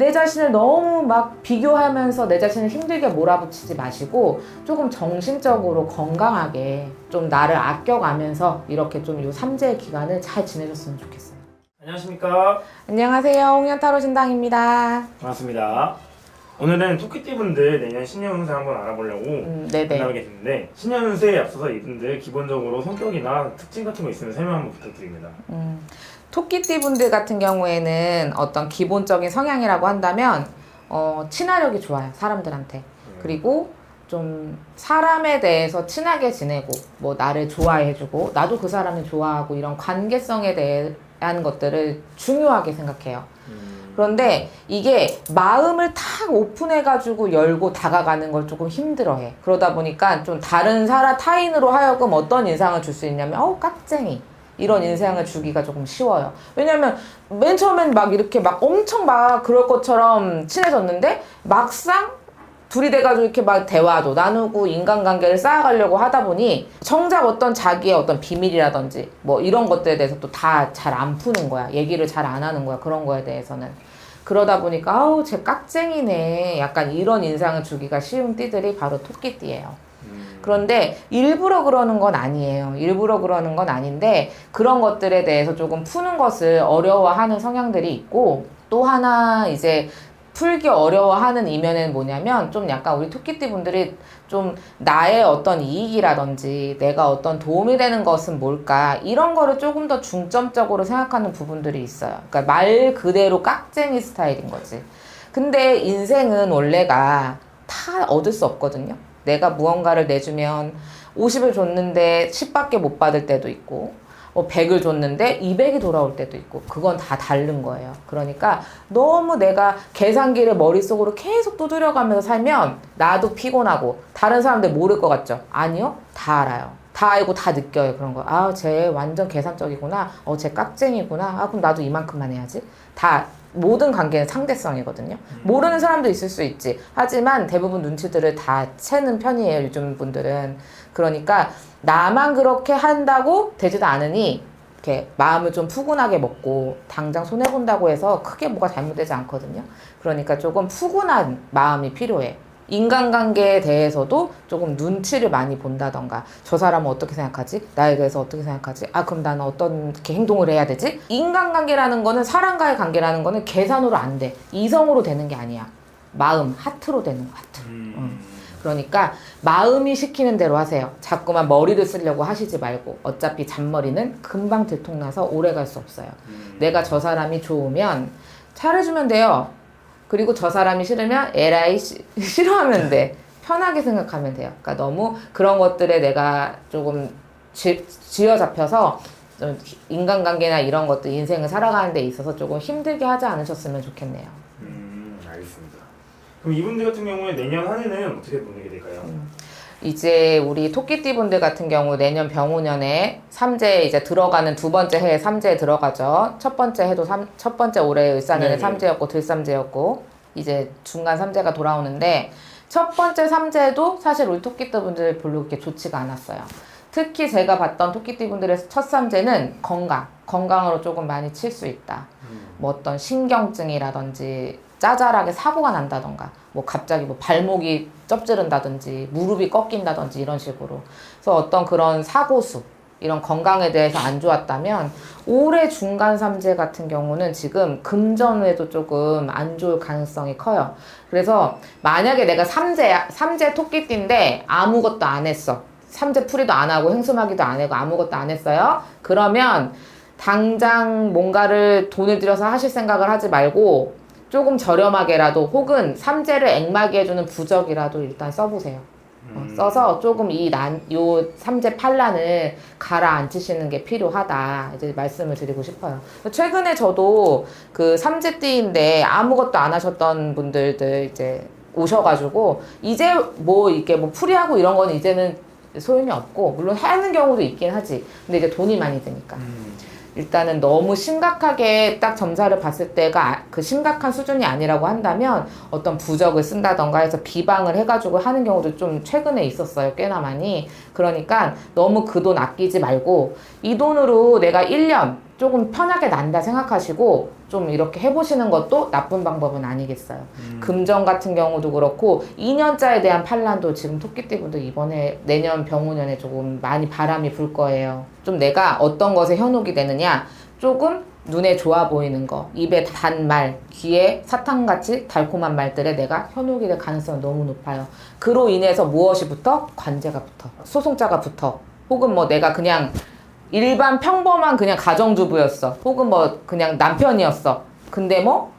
내 자신을 너무 막 비교하면서 내 자신을 힘들게 몰아붙이지 마시고 조금 정신적으로 건강하게 좀 나를 아껴가면서 이렇게 좀요 삼재 기간을 잘 지내셨으면 좋겠어요. 안녕하십니까 안녕하세요. 홍연타로 신당입니다. 반갑습니다 오늘은 토끼띠분들 내년 신년 운세 한번 알아보려고 음, 네네. 만나게 됐는데 신년 운세에 앞서서 이분들 기본적으로 성격이나 특징 같은 거 있으면 설명 한번 부탁드립니다 음, 토끼띠 분들 같은 경우에는 어떤 기본적인 성향이라고 한다면 어, 친화력이 좋아요 사람들한테 그리고 좀 사람에 대해서 친하게 지내고 뭐 나를 좋아해주고 나도 그 사람을 좋아하고 이런 관계성에 대한 것들을 중요하게 생각해요. 음, 그런데 이게 마음을 탁 오픈해가지고 열고 다가가는 걸 조금 힘들어해. 그러다 보니까 좀 다른 사람 타인으로 하여금 어떤 인상을 줄 수 있냐면 어우 깍쟁이 이런 인상을 주기가 조금 쉬워요. 왜냐면 맨 처음엔 막 이렇게 막 엄청 막 그럴 것처럼 친해졌는데 막상 둘이 돼가지고 이렇게 막 대화도 나누고 인간관계를 쌓아가려고 하다 보니 정작 어떤 자기의 어떤 비밀이라든지 뭐 이런 것들에 대해서 또 다 잘 안 푸는 거야. 얘기를 잘 안 하는 거야. 그런 거에 대해서는. 그러다 보니까 아우 쟤 깍쟁이네. 약간 이런 인상을 주기가 쉬운 띠들이 바로 토끼띠예요. 음, 그런데 일부러 그러는 건 아니에요. 일부러 그러는 건 아닌데 그런 것들에 대해서 조금 푸는 것을 어려워하는 성향들이 있고 또 하나 이제 풀기 어려워하는 이면에는 뭐냐면 좀 약간 우리 토끼띠 분들이 좀 나의 어떤 이익이라든지 내가 어떤 도움이 되는 것은 뭘까 이런 거를 조금 더 중점적으로 생각하는 부분들이 있어요. 그러니까 말 그대로 깍쟁이 스타일인 거지. 근데 인생은 원래가 다 얻을 수 없거든요. 내가 무언가를 내주면 50을 줬는데 10밖에 못 받을 때도 있고 뭐 100을 줬는데 200이 돌아올 때도 있고 그건 다 다른 거예요. 그러니까 너무 내가 계산기를 머릿속으로 계속 두드려가면서 살면 나도 피곤하고 다른 사람들 모를 것 같죠? 아니요. 다 알아요. 다 알고 다 느껴요. 그런 거. 아, 쟤 완전 계산적이구나. 어, 쟤 깍쟁이구나. 아, 그럼 나도 이만큼만 해야지. 다 모든 관계는 상대성이거든요. 모르는 사람도 있을 수 있지. 하지만 대부분 눈치들을 다 채는 편이에요. 요즘 분들은. 그러니까 나만 그렇게 한다고 되지도 않으니 이렇게 마음을 좀 푸근하게 먹고 당장 손해 본다고 해서 크게 뭐가 잘못되지 않거든요. 그러니까 조금 푸근한 마음이 필요해. 인간관계에 대해서도 조금 눈치를 많이 본다던가 저 사람은 어떻게 생각하지? 나에 대해서 어떻게 생각하지? 아 그럼 나는 어떻게 행동을 해야 되지? 인간관계라는 거는 사람과의 관계라는 거는 계산으로 안 돼. 이성으로 되는 게 아니야. 마음, 하트로 되는 거 하트. 음, 그러니까 마음이 시키는 대로 하세요. 자꾸만 머리를 쓰려고 하시지 말고 어차피 잔머리는 금방 들통나서 오래 갈 수 없어요. 음, 내가 저 사람이 좋으면 잘해주면 돼요. 그리고 저 사람이 싫으면 에라이 시- 싫어하면 돼. 편하게 생각하면 돼요. 그러니까 너무 그런 것들에 내가 조금 쥐, 쥐어 잡혀서 좀 인간관계나 이런 것들 인생을 살아가는 데 있어서 조금 힘들게 하지 않으셨으면 좋겠네요. 음, 알겠습니다 그럼 이분들 같은 경우에 내년 한 해는 어떻게 보내게 될까요? 이제 우리 토끼띠 분들 같은 경우 내년 병우년에 삼재 이제 들어가는 두 번째 해에 삼재에 들어가죠. 첫 번째 해도 삼, 첫 번째 올해 을사년에 네네. 삼재였고 들삼재였고 이제 중간 삼재가 돌아오는데 첫 번째 삼재도 사실 우리 토끼띠 분들 별로 그렇게 좋지가 않았어요. 특히 제가 봤던 토끼띠 분들의 첫 삼재는 건강, 건강으로 조금 많이 칠 수 있다. 음, 뭐 어떤 신경증이라든지 짜잘하게 사고가 난다던가 뭐 갑자기 뭐 발목이 쩝지른다든지 무릎이 꺾인다든지 이런 식으로 그래서 어떤 그런 사고수 이런 건강에 대해서 안 좋았다면 올해 중간 삼재 같은 경우는 지금 금전에도 조금 안 좋을 가능성이 커요. 그래서 만약에 내가 삼재 삼재 토끼띠인데 아무것도 안 했어. 삼재 풀이도 안 하고 행수마기도 안 하고 아무것도 안 했어요. 그러면 당장 뭔가를 돈을 들여서 하실 생각을 하지 말고 조금 저렴하게라도 혹은 삼재를 액막이 해주는 부적이라도 일단 써보세요. 어, 음, 써서 조금 이 난, 요 삼재 판란을 가라앉히시는 게 필요하다. 이제 말씀을 드리고 싶어요. 최근에 저도 그 삼재 띠인데 아무것도 안 하셨던 분들들 이제 오셔가지고 이제 뭐 이렇게 뭐 풀이하고 이런 거는 이제는 소용이 없고 물론 하는 경우도 있긴 하지. 근데 이제 돈이 많이 드니까. 음, 일단은 너무 심각하게 딱 점사를 봤을 때가 아- 그 심각한 수준이 아니라고 한다면 어떤 부적을 쓴다던가 해서 비방을 해가지고 하는 경우도 좀 최근에 있었어요. 꽤나 많이. 그러니까 너무 그 돈 아끼지 말고 이 돈으로 내가 1년 조금 편하게 난다 생각하시고 좀 이렇게 해보시는 것도 나쁜 방법은 아니겠어요. 음. 금전 같은 경우도 그렇고 2년자에 대한 판란도 지금 토끼띠분들 이번에 내년 병우년에 조금 많이 바람이 불 거예요. 좀 내가 어떤 것에 현혹이 되느냐 조금 눈에 좋아 보이는 거, 입에 단 말, 귀에 사탕같이 달콤한 말들에 내가 현혹이 될 가능성이 너무 높아요. 그로 인해서 무엇이 붙어? 관제가 붙어. 소송자가 붙어. 혹은 뭐 내가 그냥 일반 평범한 그냥 가정주부였어. 혹은 뭐 그냥 남편이었어. 근데 뭐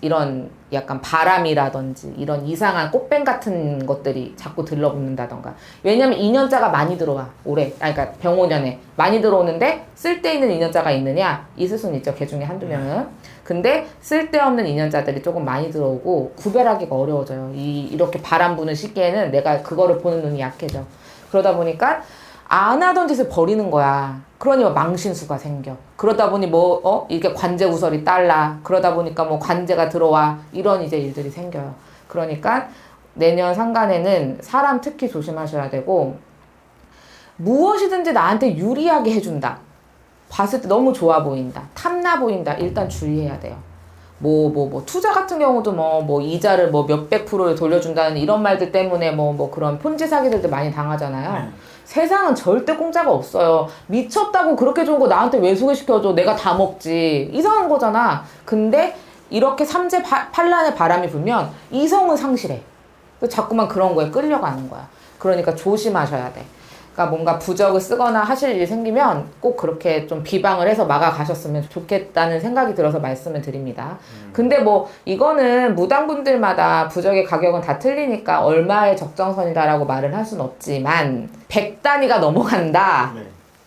이런 약간 바람이라든지 이런 이상한 꽃뱀 같은 것들이 자꾸 들러붙는다던가. 왜냐면 2년자가 많이 들어와. 올해. 아, 그러니까 병오년에. 많이 들어오는데 쓸데있는 2년자가 있느냐? 있을 수는 있죠. 개 중에 한두 명은. 근데 쓸데없는 2년자들이 조금 많이 들어오고 구별하기가 어려워져요. 이, 이렇게 바람 부는 시기에는 내가 그거를 보는 눈이 약해져. 그러다 보니까 안 하던 짓을 버리는 거야. 그러니 뭐 망신수가 생겨. 그러다 보니 뭐, 어? 이게 관제 우설이 딸라. 그러다 보니까 뭐 관제가 들어와. 이런 이제 일들이 생겨요. 그러니까 내년 상간에는 사람 특히 조심하셔야 되고, 무엇이든지 나한테 유리하게 해준다. 봤을 때 너무 좋아 보인다. 탐나 보인다. 일단 주의해야 돼요. 뭐, 뭐, 뭐, 투자 같은 경우도 뭐, 뭐, 이자를 뭐 몇백 프로를 돌려준다는 이런 말들 때문에 뭐, 뭐 그런 폰지 사기들도 많이 당하잖아요. 네. 세상은 절대 공짜가 없어요. 미쳤다고 그렇게 좋은 거 나한테 왜 소개시켜줘? 내가 다 먹지. 이상한 거잖아. 근데 이렇게 삼재 파- 판란의 바람이 불면 이성은 상실해. 자꾸만 그런 거에 끌려가는 거야. 그러니까 조심하셔야 돼. 그러니까 뭔가 부적을 쓰거나 하실 일이 생기면 꼭 그렇게 좀 비방을 해서 막아가셨으면 좋겠다는 생각이 들어서 말씀을 드립니다. 근데 뭐 이거는 무당분들마다 부적의 가격은 다 틀리니까 얼마의 적정선이다라고 말을 할 수는 없지만 100단위가 넘어간다. 네.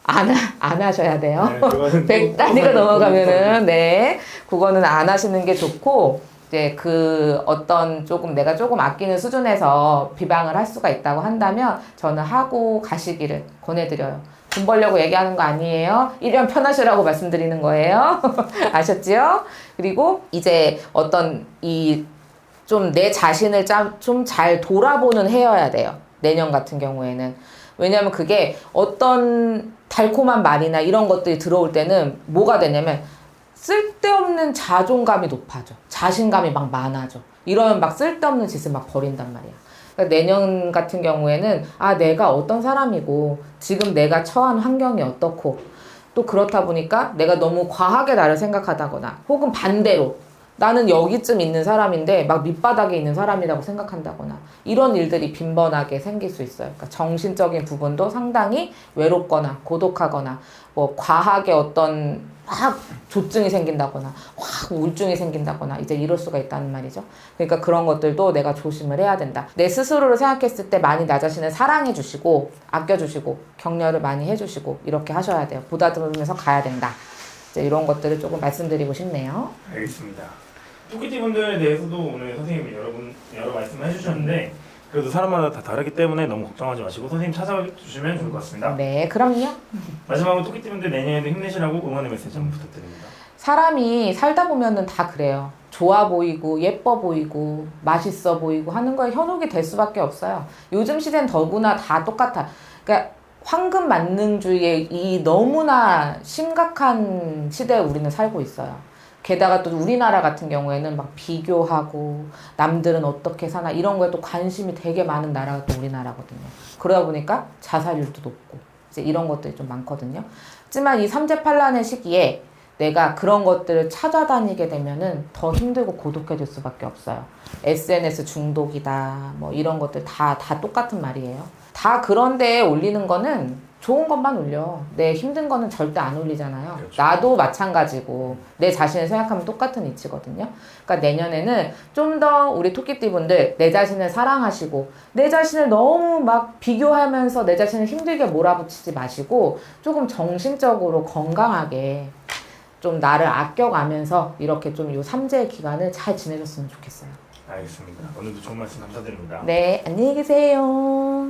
안, 하- 안 하셔야 돼요. 네, 그거는 100단위가 또- 넘어가면은 네 그거는 안 하시는 게 좋고 이제 그 어떤 조금 내가 조금 아끼는 수준에서 비방을 할 수가 있다고 한다면 저는 하고 가시기를 권해드려요. 돈 벌려고 얘기하는 거 아니에요. 1년 편하시라고 말씀드리는 거예요. 아셨지요? 그리고 이제 어떤 이 좀 내 자신을 좀 잘 돌아보는 해여야 돼요. 내년 같은 경우에는. 왜냐면 그게 어떤 달콤한 말이나 이런 것들이 들어올 때는 뭐가 되냐면 쓸데없는 자존감이 높아져. 자신감이 막 많아져. 이러면 막 쓸데없는 짓을 막 버린단 말이야. 그러니까 내년 같은 경우에는 아, 내가 어떤 사람이고 지금 내가 처한 환경이 어떻고 또 그렇다 보니까 내가 너무 과하게 나를 생각하다거나 혹은 반대로 나는 여기쯤 있는 사람인데 막 밑바닥에 있는 사람이라고 생각한다거나 이런 일들이 빈번하게 생길 수 있어요. 그러니까 정신적인 부분도 상당히 외롭거나 고독하거나 뭐 과하게 어떤 확 조증이 생긴다거나 확 우울증이 생긴다거나 이제 이럴 수가 있다는 말이죠. 그러니까 그런 것들도 내가 조심을 해야 된다. 내 스스로를 생각했을 때 많이 나 자신을 사랑해 주시고 아껴 주시고 격려를 많이 해 주시고 이렇게 하셔야 돼요. 보다듬으면서 가야 된다. 이제 이런 것들을 조금 말씀드리고 싶네요. 알겠습니다. 토끼띠 분들에 대해서도 오늘 선생님이 여러분 여러 말씀을 해주셨는데 그래도 사람마다 다 다르기 때문에 너무 걱정하지 마시고 선생님 찾아주시면 좋을 것 같습니다. 네, 그럼요. 마지막으로 토끼띠 분들 내년에도 힘내시라고 응원의 메시지 한번 부탁드립니다. 사람이 살다 보면은 다 그래요. 좋아 보이고 예뻐 보이고 맛있어 보이고 하는 거에 현혹이 될 수밖에 없어요. 요즘 시대는 더구나 다 똑같아. 그러니까 황금 만능주의의 이 너무나 심각한 시대에 우리는 살고 있어요. 게다가 또 우리나라 같은 경우에는 막 비교하고 남들은 어떻게 사나 이런 거에 또 관심이 되게 많은 나라가 또 우리나라거든요. 그러다 보니까 자살률도 높고 이제 이런 것들이 좀 많거든요. 하지만 이 삼재팔란의 시기에 내가 그런 것들을 찾아다니게 되면은 더 힘들고 고독해질 수밖에 없어요. SNS 중독이다, 뭐 이런 것들 다, 다 똑같은 말이에요. 다 그런데 올리는 거는 좋은 것만 올려. 내 힘든 거는 절대 안 올리잖아요. 그렇죠. 나도 마찬가지고 내 자신을 생각하면 똑같은 이치거든요. 그러니까 내년에는 좀 더 우리 토끼띠 분들 내 자신을 사랑하시고 내 자신을 너무 막 비교하면서 내 자신을 힘들게 몰아붙이지 마시고 조금 정신적으로 건강하게 좀 나를 아껴가면서 이렇게 좀 요 삼재 기간을 잘 지내셨으면 좋겠어요. 알겠습니다. 오늘도 좋은 말씀 감사드립니다. 네, 안녕히 계세요.